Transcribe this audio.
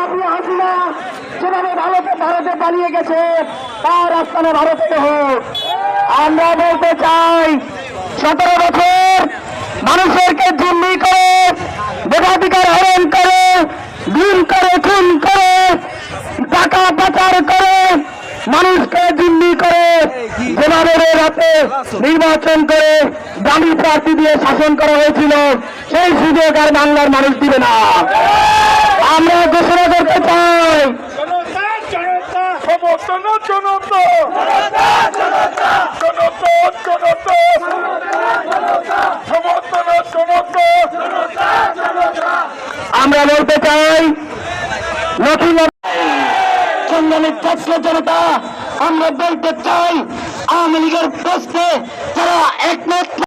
Mafia Hasina যেভাবে ভারতে ভারতে পালিয়ে গেছে, তার আস্থানে ভারতে হোক। আমরা বলতে চাই, সতেরো বছর মানুষেরকে জিম্মি করে, ভোটাধিকার হরণ করে গুম করে, খুন করে, টাকা পাচার করে মানুষকে জিম্মি করে, যেভাবে রাতে নির্বাচন করে দামি প্রার্থী দিয়ে শাসন করা হয়েছিল, সেই সুযোগ আর বাংলার মানুষ দিবে না। আমরা ঘোষণা করতে চাই। আমরা বলতে চাই নতুন সংগ্রামী ছাত্র জনতা আমরা বলতে চাই আওয়ামী লীগের প্রশ্নে যারা একমাত্র